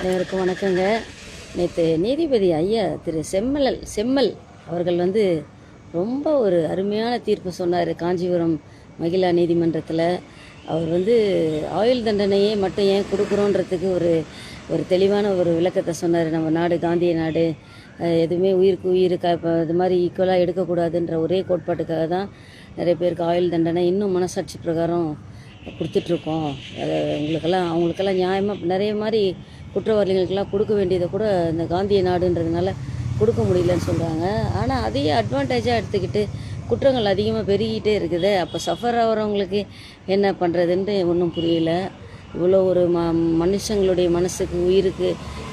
அனைவருக்கும் வணக்கங்க. நேற்று நீதிபதி ஐயா திரு செம்மலல் செம்மல் அவர்கள் வந்து ரொம்ப ஒரு அருமையான தீர்ப்பு சொன்னார். காஞ்சிபுரம் மகிழா நீதிமன்றத்தில். அவர் வந்து ஆயுள் தண்டனையே மட்டும் ஏன் கொடுக்குறோன்றதுக்கு ஒரு ஒரு தெளிவான ஒரு விளக்கத்தை சொன்னார். நம்ம நாடு காந்திய நாடு எதுவுமே உயிருக்கு உயிர் க இப்போ இது மாதிரி ஈக்குவலாக எடுக்கக்கூடாதுன்ற ஒரே கோட்பாட்டுக்காக தான் நிறைய பேருக்கு ஆயுள் தண்டனை இன்னும் மனசாட்சி பிரகாரம் கொடுத்துட்ருக்கோம் அதை உங்களுக்கெல்லாம் அவங்களுக்கெல்லாம் நியாயமாக நிறைய மாதிரி குற்றவாளிகளுக்கெல்லாம் கொடுக்க வேண்டியதை கூட இந்த காந்திய நாடுன்றதுனால கொடுக்க முடியலன்னு சொல்கிறாங்க ஆனால் அதையே அட்வான்டேஜாக எடுத்துக்கிட்டு குற்றங்கள் அதிகமாக பெருகிட்டே இருக்குது. அப்போ சஃபர் ஆகிறவங்களுக்கு என்ன பண்ணுறதுன்ட்டு ஒன்றும் புரியல. இவ்வளோ ஒரு ம மனுஷங்களுடைய மனசுக்கு உயிருக்கு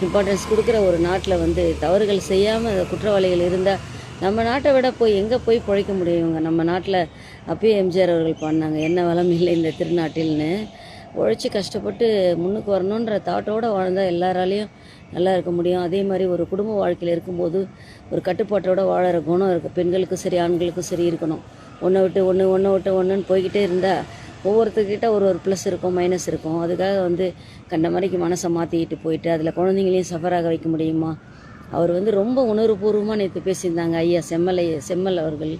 இம்பார்ட்டன்ஸ் கொடுக்குற ஒரு நாட்டில் வந்து தவறுகள் செய்யாமல் குற்றவாளிகள் இருந்தால் நம்ம நாட்டை விட போய் எங்கே போய் பிழைக்க முடியும் இவங்க? நம்ம நாட்டில் அப்பயே எம்ஜிஆர் அவர்கள் பண்ணாங்க. என்ன வளம் இல்லை இந்த திருநாட்டில்னு. உழைச்சி கஷ்டப்பட்டு முன்னுக்கு வரணுன்ற தாட்டோடு வாழ்ந்தால் எல்லாராலேயும் நல்லா இருக்க முடியும். அதே மாதிரி ஒரு குடும்ப வாழ்க்கையில் இருக்கும்போது ஒரு கட்டுப்பாட்டோட வாழற குணம் இருக்குது பெண்களுக்கும் சரி ஆண்களுக்கும் சரி இருக்கணும். ஒன்றை விட்டு ஒன்று ஒன்றை விட்டு ஒன்றுன்னு போய்கிட்டே இருந்தால் ஒவ்வொருத்தர்கிட்ட ஒரு ஒரு ப்ளஸ் இருக்கும் மைனஸ் இருக்கும். அதுக்காக வந்து கண்ட மாதிரிக்கு மனசை மாற்றிக்கிட்டு போயிட்டு அதில் குழந்தைங்களையும் சஃபராக வைக்க முடியுமா? அவர் வந்து ரொம்ப உணர்வுபூர்வமாக நேற்று பேசியிருந்தாங்க ஐயா செம்மலை செம்மல் அவர்கள்.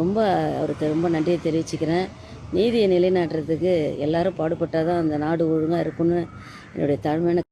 ரொம்ப அவருக்கு ரொம்ப நன்றியை தெரிவிச்சுக்கிறேன். நீதியை நிலைநாட்டுறதுக்கு எல்லாரும் பாடுபட்டால் தான் அந்த நாடு ஒழுங்காக இருக்கும்னு என்னுடைய தாழ்மையான